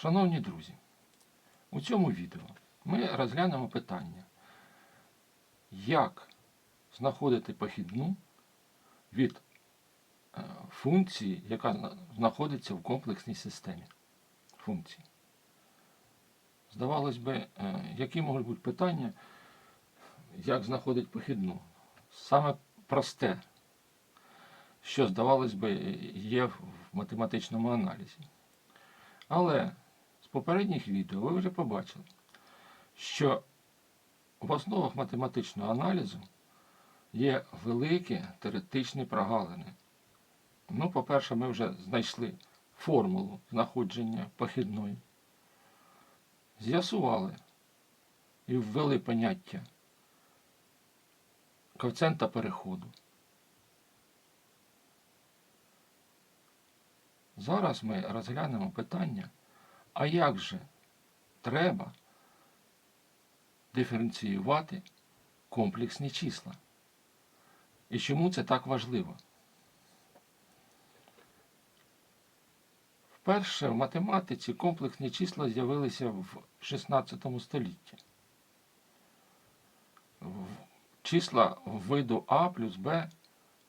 Шановні друзі, у цьому відео ми розглянемо питання, як знаходити похідну від е, функції, яка знаходиться в комплексній системі функцій. Здавалось би, е, які можуть бути питання, як знаходити похідну? Саме просте, що, здавалось би, є в математичному аналізі. Але попередніх відео ви вже побачили, що в основах математичного аналізу є великі теоретичні прогалини. Ну, по-перше, ми вже знайшли формулу знаходження похідної, з'ясували і ввели поняття коефіцієнта переходу. Зараз ми розглянемо питання, а як же треба диференціювати комплексні числа? І чому це так важливо? Вперше в математиці комплексні числа з'явилися в 16 столітті. Числа виду А плюс Б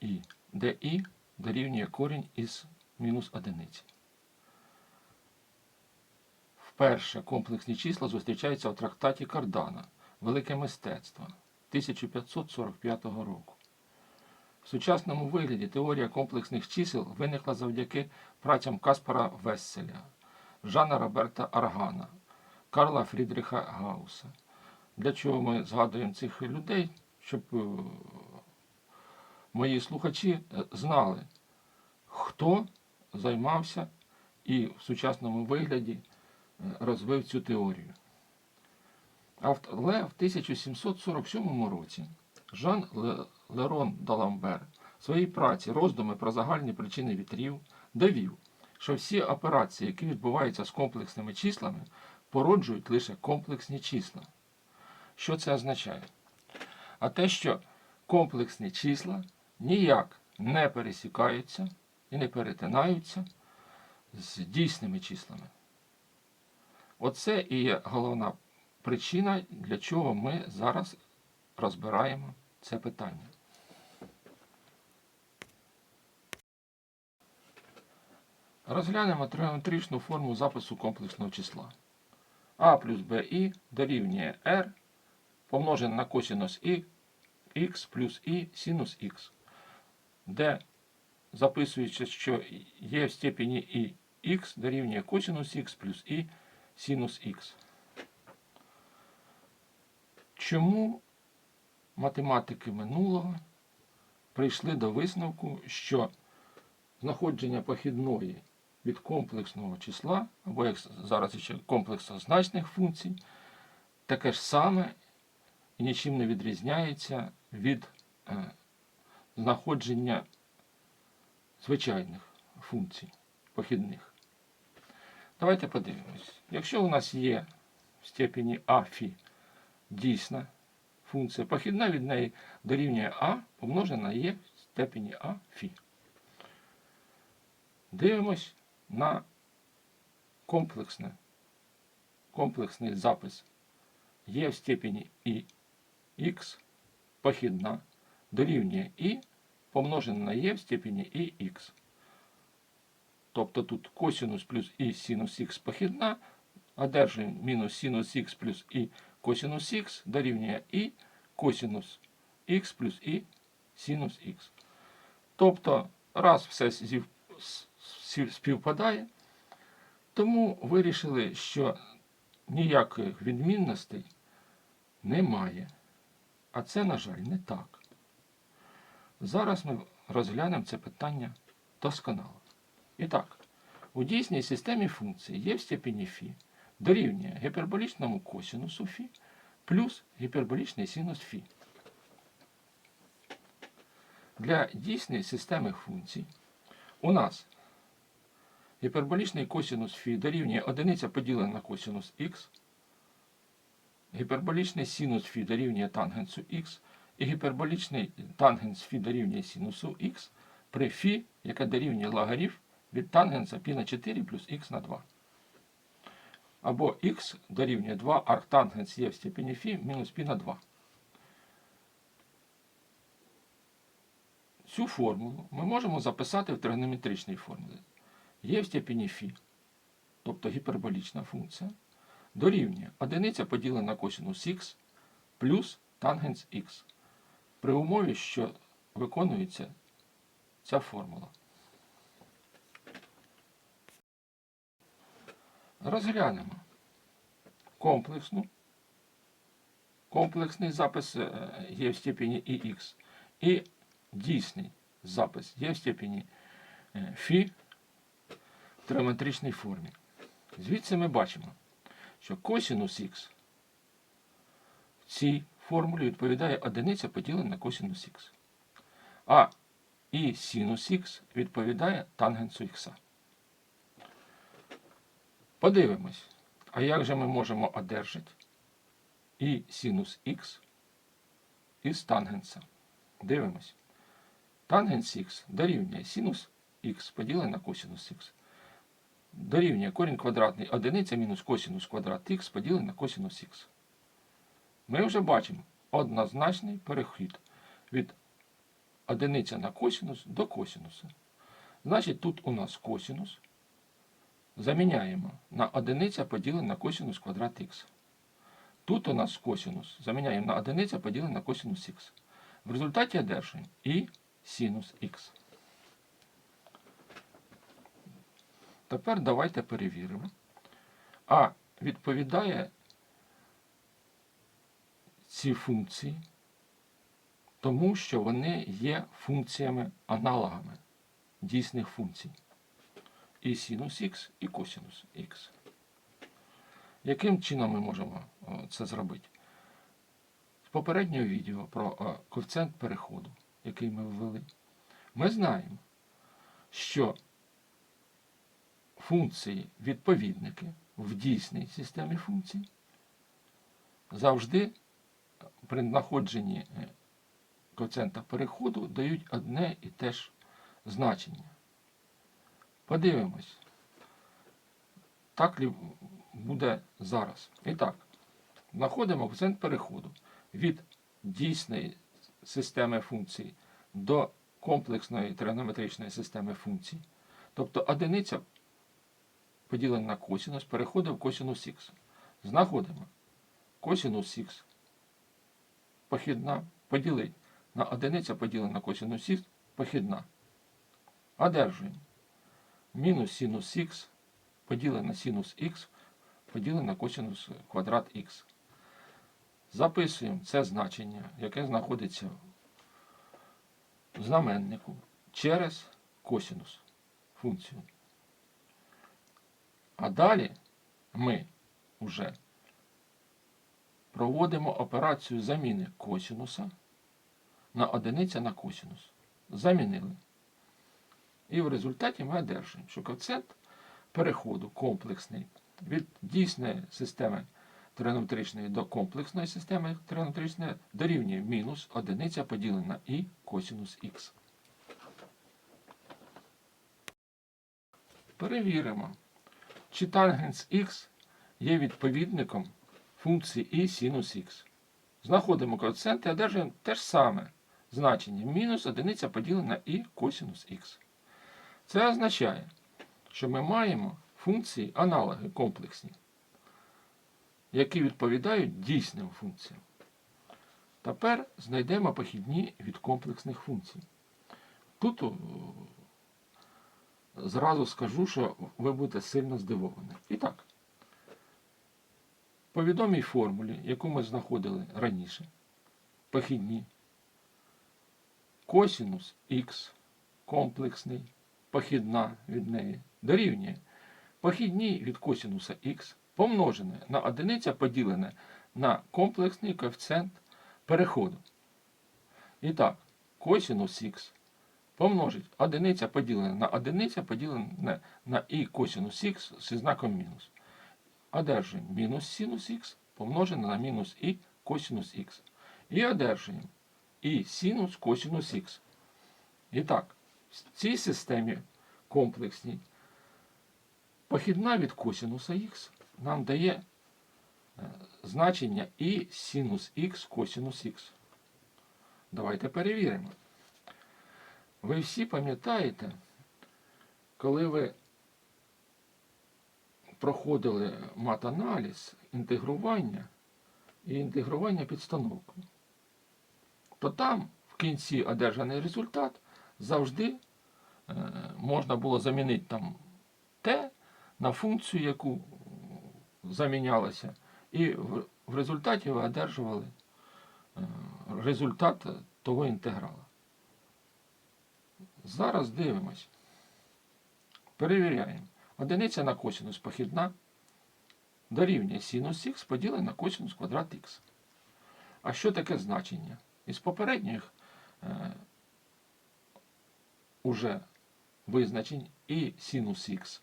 і, де І дорівнює корінь із мінус одиниці. Вперше комплексні числа зустрічаються в трактаті Кардана Велике мистецтво 1545 року. В сучасному вигляді теорія комплексних чисел виникла завдяки працям Каспара Весселя, Жана Роберта Аргана, Карла Фрідріха Гауса. Для чого ми згадуємо цих людей? Щоб е, мої слухачі е, знали, хто займався і в сучасному вигляді розвив цю теорію. Але в 1747 році Жан Лерон Даламбер в своїй праці роздуми про загальні причини вітрів довів, що всі операції, які відбуваються з комплексними числами, породжують лише комплексні числа. Що це означає? А те, що комплексні числа ніяк не пересікаються і не перетинаються з дійсними числами. Оце і є головна причина, для чого ми зараз розбираємо це питання. Розглянемо тригонометричну форму запису комплексного числа. А плюс БІ дорівнює R помножене на косинус І, х плюс І синус х, де записується, що є в степені і х дорівнює косинус х плюс І синус х. Чому математики минулого прийшли до висновку, що знаходження похідної від комплексного числа, або як зараз ще комплексозначних функцій, таке ж саме і нічим не відрізняється від е, знаходження звичайних функцій похідних. Давайте подивимось. Якщо у нас є в степені а фі дійсна функція, похідна від неї дорівнює а помножена на є в степені а фі. Дивимось на комплексне, комплексний запис є в степені і х похідна дорівнює і помножене на є в степені і х. Тобто тут косинус плюс і синус х похідна, одержуємо мінус синус х плюс і косинус х дорівнює і косинус х плюс і синус х. Тобто, раз все співпадає, тому вирішили, що ніяких відмінностей немає. А це, на жаль, не так. Зараз ми розглянемо це питання досконало. І так, у дійсній системі функції є в степені Φ дорівнює гіперболічному косінусу Фі плюс гіперболічний синус Фі. Для дійсної системи функцій у нас гіперболічний косінус Фі дорівнює одиниця поділена на косінус Х, гіперболічний синус Фі дорівнює тангенсу Х, і гіперболічний тангенс Фі дорівнює синусу Х при Фі, яка дорівнює лагарів від тангенса π на 4 плюс х на 2. або х дорівнює 2 арктангенс є в степені фі мінус пі на 2. Цю формулу ми можемо записати в тригонометричній формулі. Є в степені фі, тобто гіперболічна функція, дорівнює одиниця поділена на косинус х плюс тангенс х. При умові, що виконується ця формула. Розглянемо комплексну. Комплексний запис е, є в степені ІХ і дійсний запис є в степені е, Фі в триметричній формі. Звідси ми бачимо, що косинус х в цій формулі відповідає одиниця поділена на косинус х. А і синус х відповідає тангенсу х. Подивимось, а як же ми можемо одержати і синус х із тангенса? Дивимось. Тангенс х дорівнює синус х поділене на косинус х. Дорівнює корінь квадратний одиниця мінус косинус квадрат х поділене на косинус х. Ми вже бачимо однозначний перехід від одиниця на косинус до косинуса. Значить, тут у нас косинус заміняємо на одиниця поділене на косинус квадрат х. Тут у нас косинус заміняємо на одиниця поділене на косинус х. В результаті одержуємо і синус х. Тепер давайте перевіримо. А відповідає ці функції, тому що вони є функціями аналогами дійсних функцій. І синус х, і косинус х. Яким чином ми можемо це зробити? З попереднього відео про о, коефіцієнт переходу, який ми ввели, ми знаємо, що функції відповідники в дійсній системі функцій завжди при знаходженні е, коефіцієнта переходу дають одне і те ж значення. Подивимось, так ли буде зараз. І так, знаходимо коефіцієнт переходу від дійсної системи функцій до комплексної тригонометричної системи функцій. Тобто одиниця поділена на косинус переходить в косинус х. Знаходимо косинус х похідна поділить на одиниця поділена на косинус х похідна. Одержуємо мінус синус х поділене на синус х поділене на косинус квадрат х. Записуємо це значення, яке знаходиться в знаменнику через косинус функцію. А далі ми вже проводимо операцію заміни косинуса на одиниця на косинус. Замінили. І в результаті ми одержуємо, що коефіцієнт переходу комплексний від дійсної системи тригонометричної до комплексної системи тригонометричної дорівнює мінус одиниця поділена на і косинус х. Перевіримо, чи тангенс х є відповідником функції і синус х. Знаходимо коефіцієнт і одержуємо те ж саме значення мінус одиниця поділена на і косинус х. Це означає, що ми маємо функції аналоги комплексні, які відповідають дійсним функціям. Тепер знайдемо похідні від комплексних функцій. Тут зразу скажу, що ви будете сильно здивовані. І так, по відомій формулі, яку ми знаходили раніше, похідні, косинус х комплексний, похідна від неї дорівнює похідні від косинуса х помножене на одиниця поділене на комплексний коефіцієнт переходу. І так, косинус х помножить одиниця поділене на одиниця поділене на і косинус х зі знаком мінус. Одержуємо мінус синус х помножене на мінус і косинус х. І одержуємо і синус косинус х. І так, в цій системі комплексній похідна від косинуса х нам дає е, значення і синус х косинус х. Давайте перевіримо. Ви всі пам'ятаєте, коли ви проходили матаналіз, інтегрування і інтегрування підстановку, то там в кінці одержаний результат завжди е, можна було замінити там t на функцію, яку замінялася, і в, в результаті ви одержували е, результат того інтеграла. Зараз дивимось. Перевіряємо. Одиниця на косинус похідна дорівнює синус х поділене на косинус квадрат х. А що таке значення? Із попередніх е, уже визначень і синус х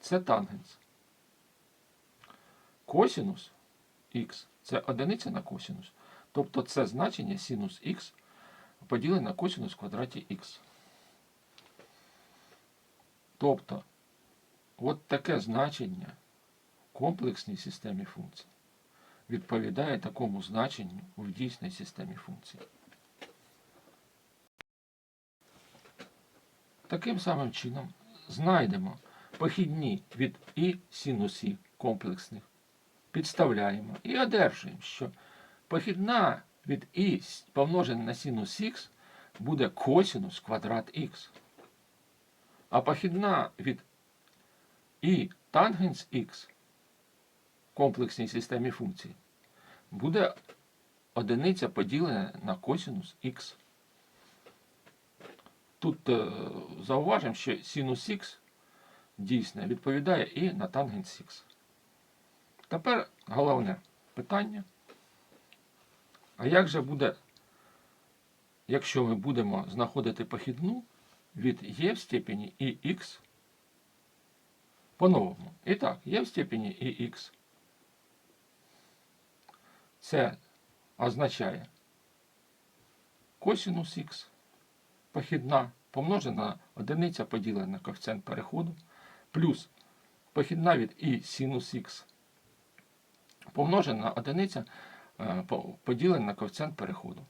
це тангенс. Косинус х це одиниця на косинус. Тобто це значення синус х поділене на косинус в квадраті х. Тобто, от таке значення в комплексній системі функцій відповідає такому значенню в дійсній системі функцій. Таким самим чином знайдемо похідні від і синусів комплексних, підставляємо і одержуємо, що похідна від і помножена на синус х буде косинус квадрат х. А похідна від і тангенс х в комплексній системі функцій буде одиниця поділена на косинус х. Тут е, зауважимо, що синус х дійсно відповідає і на тангенс х. Тепер головне питання. А як же буде, якщо ми будемо знаходити похідну від є в степені і х по-новому? І так, є в степені і х. Це означає косинус х похідна помножена на одиниця поділена на коефіцієнт переходу, плюс похідна від і синус х помножена на одиниця е, поділена на коефіцієнт переходу.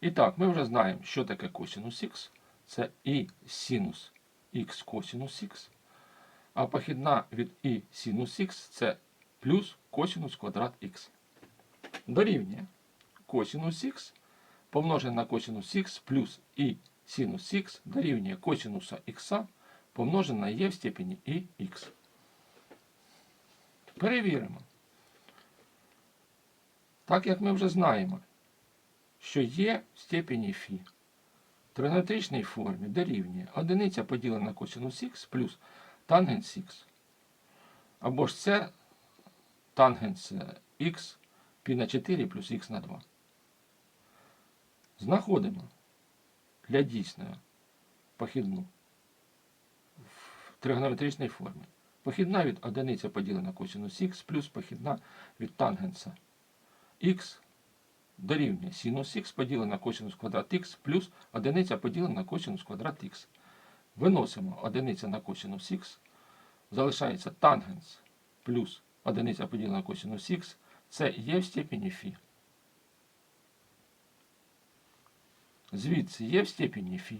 І так, ми вже знаємо, що таке косинус х. Це і синус х косинус х. А похідна від і синус х це плюс косинус квадрат х. Дорівнює косинус х помножене на косинус х плюс і синус х дорівнює косинуса х помножене на є в степені і х. Перевіримо. Так як ми вже знаємо, що є в степені φ в тригонометричній формі дорівнює одиниця поділена на косинус х плюс тангенс х. Або ж це тангенс х π на 4 плюс х на 2. Знаходимо для дійсної похідну в тригонометричній формі. Похідна від одиниця поділена на косинус х плюс похідна від тангенса х дорівнює синус х поділена на косинус квадрат х плюс одиниця поділена на косинус квадрат х. Виносимо одиниця на косинус х, залишається тангенс плюс одиниця поділена на косинус х, це є в степені φ. Звідси є в степені φ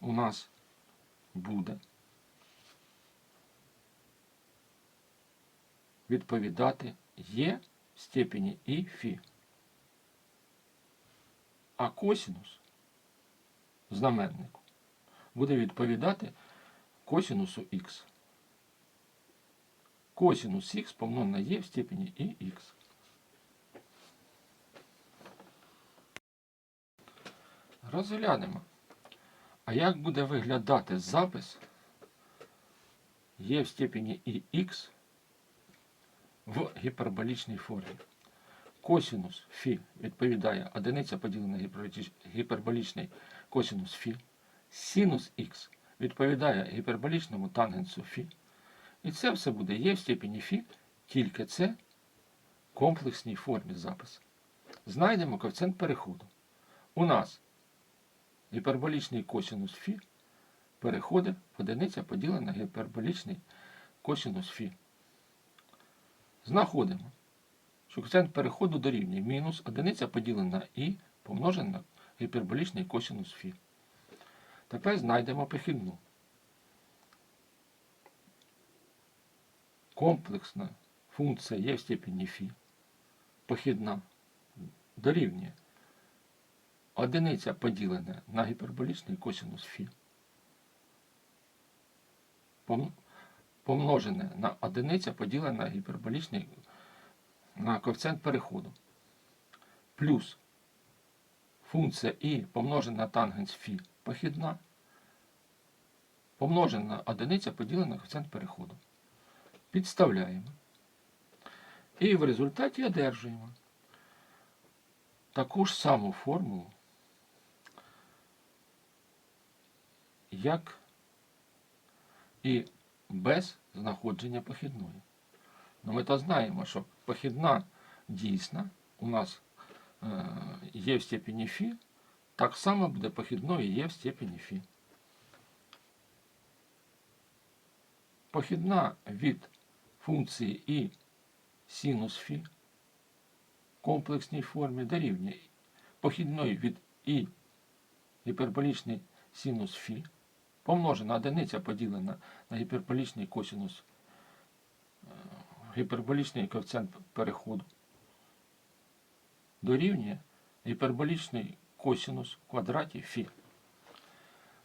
у нас буде відповідати є в степені і φ. А косинус знаменнику буде відповідати косинусу х. Косинус х помножено на є в степені і х. розглянемо. А як буде виглядати запис Є в степені Х в гіперболічній формі? Косінус Фі відповідає одиниця поділена гіперболічний косінус Фі. Синус Х відповідає гіперболічному тангенсу Фі. І це все буде Є в степені Фі, тільки це комплексній формі запису. Знайдемо коефіцієнт переходу. У нас гіперболічний косинус φ переходить в одиниця поділена на гіперболічний косинус φ. знаходимо, що коефіцієнт переходу дорівнює мінус одиниця поділена на і помножена на гіперболічний косинус фі. Тепер знайдемо похідну. Комплексна функція є в степені фі. Похідна дорівнює одиниця поділена на гіперболічний косинус фі. Помножене на одиниця поділене на гіперболічний на коефіцієнт переходу. Плюс функція і помножена на тангенс фі похідна. Помножена на одиниця поділена на коефіцієнт переходу. Підставляємо. І в результаті одержуємо таку ж саму формулу, як і без знаходження похідної. Ну, ми то знаємо, що похідна дійсна у нас е, є в степені фі, так само буде похідною є в степені фі. Похідна від функції і синус фі в комплексній формі дорівнює похідної від і гіперболічний синус фі помножена одиниця поділена на гіперболічний косинус, е, гіперболічний коефіцієнт переходу дорівнює гіперболічний косинус в квадраті фі.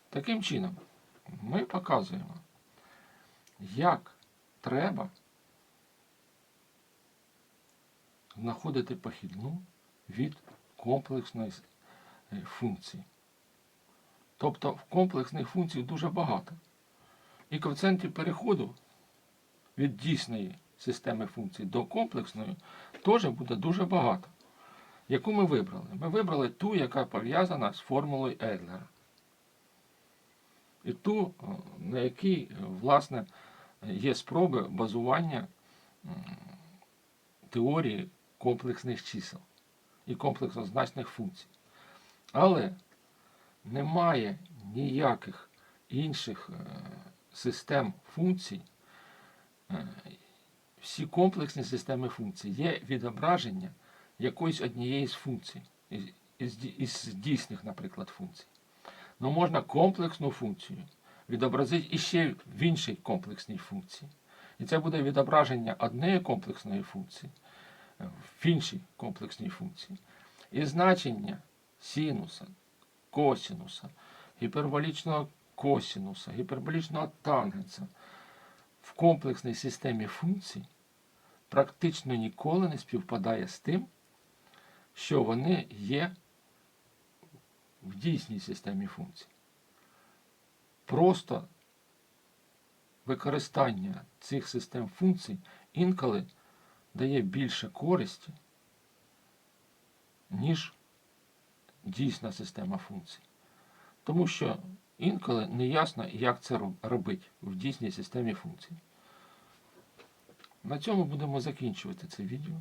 Таким чином, ми показуємо, як треба знаходити похідну від комплексної функції. Тобто в комплексних функцій дуже багато. І коефіцієнтів переходу від дійсної системи функцій до комплексної теж буде дуже багато. Яку ми вибрали? Ми вибрали ту, яка пов'язана з формулою Едлера. І ту, на якій, е, власне, є спроби базування теорії комплексних чисел і комплексозначних функцій. Але немає ніяких інших е, систем функцій. Е, Всі комплексні системи функцій є відображення якоїсь однієї з функцій, із, дійсних, наприклад, функцій. Ну, можна комплексну функцію відобразити іще в іншій комплексній функції. І це буде відображення однієї комплексної функції е, в іншій комплексній функції. І значення синуса, косинуса, гіперболічного косинуса, гіперболічного тангенса в комплексній системі функцій практично ніколи не співпадає з тим, що вони є в дійсній системі функцій. Просто використання цих систем функцій інколи дає більше користі, ніж дійсна система функцій. Тому що інколи не ясно, як це роб- робити в дійсній системі функцій. На цьому будемо закінчувати це відео.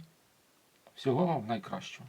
Всього вам найкращого.